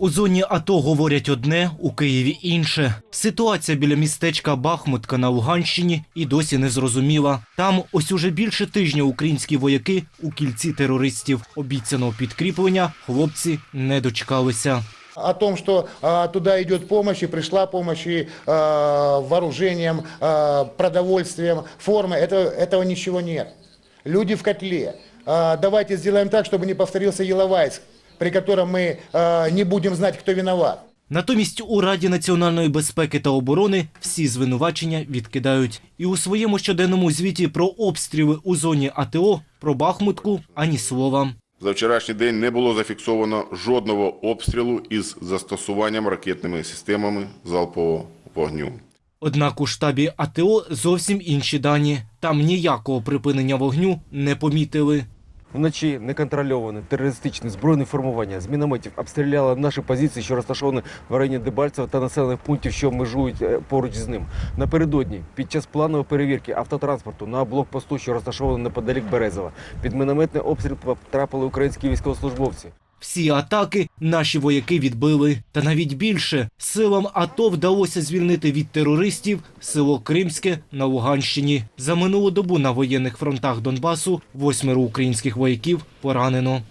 У зоні АТО говорять одне, у Києві інше. Ситуація біля містечка Бахмутка на Луганщині і досі не зрозуміла. Там ось уже більше тижня українські вояки у кільці терористів. Обіцяного підкріплення хлопці не дочекалися. О том, что а, туда идет помощь, и пришла помощь и а, вооружением, а, продовольствием, формой, это, этого ничего нет. Люди в котле. А, давайте сделаем так, чтобы не повторился Еловайск, при котором мы а, не будем знать, кто виноват. Натомість у Раді національної безпеки та оборони всі звинувачення відкидають. І у своєму щоденному звіті про обстріли у зоні АТО про Бахмутку ані слова. За вчорашній день не було зафіксовано жодного обстрілу із застосуванням ракетними системами залпового вогню. Однак у штабі АТО зовсім інші дані. Там ніякого припинення вогню не помітили. Вночі неконтрольоване терористичне збройне формування з мінометів обстріляло наші позиції, що розташовані в районі Дебальцева та населених пунктів, що межують е, поруч з ним. Напередодні, під час планової перевірки автотранспорту на блокпосту, що розташований неподалік Березова, під мінометний обстріл потрапили українські військовослужбовці. Всі атаки наші вояки відбили. Та навіть більше силам АТО вдалося звільнити від терористів село Кримське на Луганщині. За минулу добу на воєнних фронтах Донбасу восьмеро українських вояків поранено.